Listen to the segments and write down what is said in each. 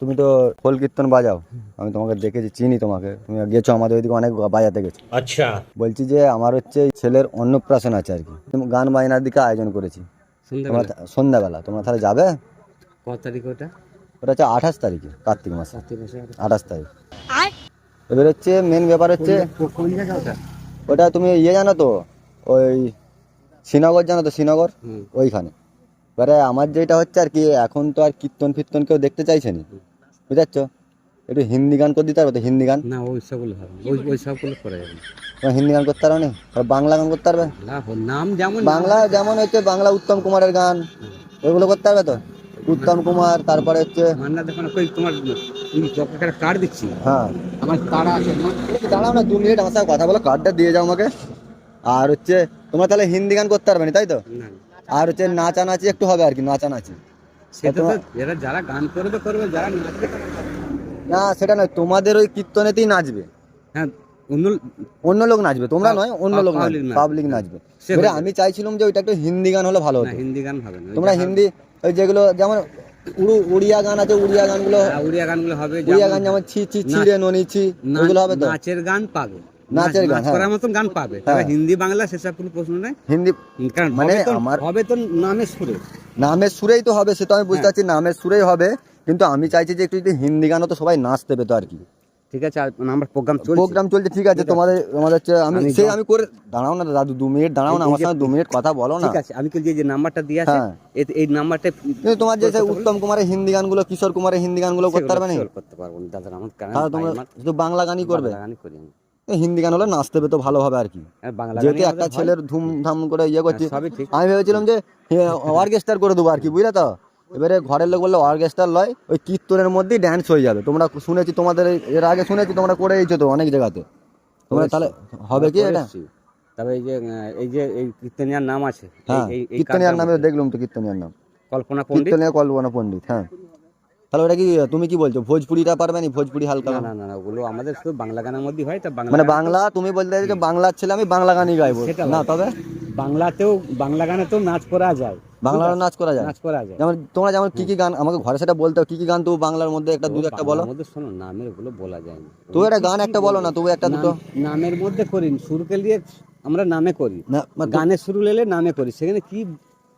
তুমি তো খোল কীর্তন বাজাও। আমি তোমাকে দেখেছি চিনি তোমাকে। তুমি গেছো আমাদের ওইদিকে অনেক বাজাতে গেছো। আচ্ছা। বলছি যে আমার হচ্ছে ছেলের অন্নপ্রাশন আছে আর কি। গান বাজনার দিকে আয়োজন করেছি। তোমরা সন্ধ্যাবেলা। তোমরা তাহলে যাবে? কত তারিখ ওটা? ওটা হচ্ছে আঠাশ তারিখে কার্তিক মাসে। আঠাশ। তারিখ। এবার হচ্ছে মেন ব্যাপার হচ্ছে ওটা তুমি ইয়ে জানো তো ওই শ্রীনগর জানো তো শ্রীনগর? ওইখানে। এবারে আমার যেটা হচ্ছে আর কি এখন তো আর কীর্তন ফিরতন কেউ দেখতে চাইছে না। বুঝতে পারছ একটু হিন্দি গান করে দিতে পারবে তো হিন্দি গান? না ওই সবগুলো হবে। ওই ওই সবগুলো করা যাবে না। হিন্দি গান করতে পারো না? আর বাংলা গান করতে পারবে? নাম যেমন বাংলা যেমন হচ্ছে বাংলা উত্তম কুমারের গান। ওইগুলো করতে পারবে তো? উত্তম কুমার তারপরে হচ্ছে মান্না দেখো না কই তোমার কার্ড দিচ্ছি। হ্যাঁ। আমার তারা আছে। দাঁড়াও না দু মিনিট আমার সাথে কথা বলো কার্ডটা দিয়ে যাও আমাকে। আর হচ্ছে তোমরা তাহলে হিন্দি গান করতে পারবে না তাই তো? আর হচ্ছে নাচানাচি একটু হবে আর কি নাচানাচি। সেটা তো এরা যারা গান করবে করবে যারা নাচবে না সেটা নয় তোমাদের ওই কীর্তনেতেই নাচবে। হ্যাঁ অন্য অন্য লোক নাচবে তোমরা নয় অন্য লোক। পাবলিক নাচবে। এবারে আমি চাইছিলাম যে ওইটা একটু হিন্দি গান হলে ভালো হতো। হিন্দি গান হবে না তোমরা হিন্দি ওই যেগুলো যেমন উড়ু উড়িয়া গান আছে উড়িয়া গানগুলো হ্যাঁ, উড়িয়া গানগুলো হবে উড়িয়া গান যেমন ছি ছি ছি রে ননি ছি ওইগুলো হবে তো? নাচের গান পাবে। নাচের গান, হ্যাঁ। করার মতন গান পাবে। তবে হ্যাঁ। হিন্দি বাংলা সেসব কোনো প্রশ্ন নেই। হিন্দি কারণ মানে আমার- হবে তো নামের সুরে নামের সুরেই তো হবে সে তো আমি বুঝতে হ্যাঁ। পারছি নামের সুরেই হবে কিন্তু আমি চাইছি যে একটু যদি হিন্দি গানও তো সবাই নাচতে পেতো আর কি। ঠিক আছে আর আমার প্রোগ্রাম চলছে। প্রোগ্রাম চলছে ঠিক আছে তোমাদের আমাদের আমি আমি সে আমি করে দাঁড়াও না দাদু দু মিনিট দাঁড়াও না আমার সঙ্গে দু মিনিট কথা বলো না। ঠিক আছে আমি কি যে নাম্বারটা দিয়ে আছে। এই নাম্বারটা কিন্তু তোমার যে উত্তম কুমারের হিন্দি গানগুলো কিশোর কুমারের হিন্দি গানগুলো করতে পারবে না? করতে পারব না দাদা আমার কারণ তোমরা শুধু বাংলা গানই করবে? গানই করি আমি। হিন্দি গান হলে নাচতে পেতো ভালো হবে আর কি। যেহেতু একটা ছেলের ধুমধাম করে ইয়ে করছি হয়। আমি ভেবেছিলাম যে অর্কেস্ট্রার করে দেবো আর কি বুঝলে তো? এবারে ঘরের লোক বললে অর্কেস্ট্রার লয় ওই কীর্তনের মধ্যেই ড্যান্স হয়ে যাবে। তোমরা শুনেছি তোমাদের এর আগে শুনেছি তোমরা করে এইছো তো অনেক জায়গাতে। তোমরা তাহলে হবে কি এটা? তবে এই যে এই যে এই কীর্তনিয়ার নাম আছে। হ্যাঁ কীর্তনিয়ার নামে দেখলাম তো কীর্তনিয়ার নাম। কল্পনা পণ্ডিত? কল্পনা পণ্ডিত হ্যাঁ। তাহলে ওটা কি তুমি কি বলছো? ভোজপুরিটা পারবে না? ভোজপুরি হালকা না না না ওগুলো আমাদের শুধু বাংলা গানের মধ্যেই হয় তা বাংলা মানে বাংলা তুমি বলতে চাইছো যে বাংলার ছেলে আমি বাংলা গানই গাইবো। না তবে? বাংলাতেও বাংলা গানেতেও নাচ করা যায়। বাংলা নাচ করা যায়? নাচ করা যায়। যেমন তোমরা যেমন কি কি গান আমাকে ঘরে সেটা বলতে কি কি গান তো বাংলার মধ্যে একটা দু একটা বলো? বাংলার মধ্যে শোনো নামের ওগুলো বলা যায় না। তো একটা গান একটা বলো না তবু একটা দুটো। নামের মধ্যে করি সুরকে দিয়ে আমরা নামে করি। না গানের শুরু লেলে নামে করি। সেখানে কি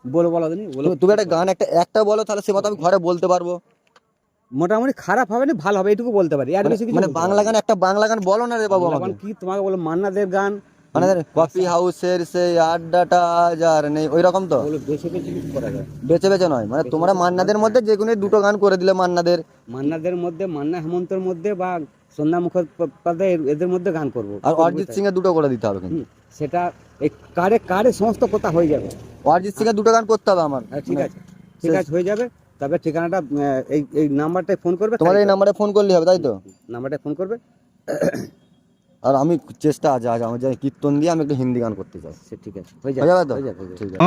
বলব বলো বলো। তু- তুমি একটা গান একটা একটা বলো তাহলে সে মতো আমি ঘরে বলতে পারব। মোটামুটি খারাপ হবে না ভালো হবে এটুকু বলতে পারি। আর মানে- বেশি কিছু মানে বাংলা গান একটা বাংলা গান বলো না রে বাবু। আমাকে। কি? তোমাকে বলো মান্নাদের গান। মানে কফি হাউসের সেই আড্ডাটা আজ আর নেই ওই রকম তো বেছে বেছে কিছু করা যায়। বেছে বেছে নয় মানে তোমরা মান্নাদের মধ্যে যে কোনো দুটো গান করে দিলে মান্নাদের। মান্নাদের মধ্যে মান্না হেমন্তের মধ্যে বা সন্ধ্যা মুখোপাধ্যায় এদের মধ্যে গান করব। আর অরিজিৎ সিং এর দুটো করে দিতে হবে কিন্তু। সেটা এই কারে কারে সমস্ত কথা হয়ে যাবে। অরিজিৎ সিং এর দুটো গান করতে হবে আমার। হ্যাঁ, ঠিক আছে ঠিক আছে হয়ে যাবে। তবে ঠিকানাটা এই এই নাম্বারটায় ফোন করবে তোমার এই নাম্বারে ফোন করলে হবে তাই তো? নাম্বারটায় ফোন করবে। আর আমি চেষ্টা আছে আজ আমার যে কীর্তন দিয়ে আমি একটু হিন্দি গান করতে চাই। সে ঠিক আছে। হয়ে যাবে তো? হয়ে যাবে হয়ে যাবে। ঠিক আছে।